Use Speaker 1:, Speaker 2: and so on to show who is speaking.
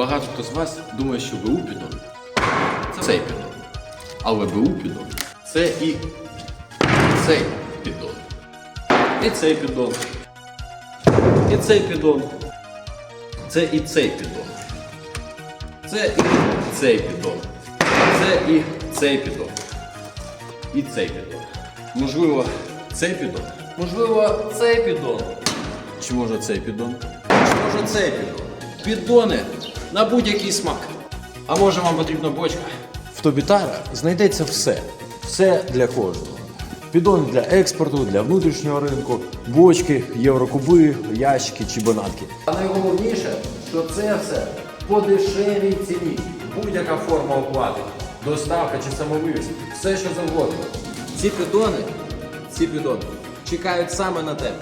Speaker 1: Багато хто з вас думає, що БУ підон це цей підон. Але БУ підон це і цей підон. І цей підон. І цей підон. Це і цей підон. Це і цей підон. Це і цей підон. І цей підон. Можливо, цей підон. Можливо, цей підон. Чи може цей підон? Чи може цей підон? Піддони на будь-який смак. А може вам потрібна бочка?
Speaker 2: В Тобітара знайдеться все. Все для кожного. Підон для експорту, для внутрішнього ринку, бочки, єврокуби, ящики чи бананки.
Speaker 1: А найголовніше, що це все по дешевій ціні. Будь-яка форма оплати, доставка чи самовивіз, все що завгодно. Ці підони, ці підони чекають саме на тебе.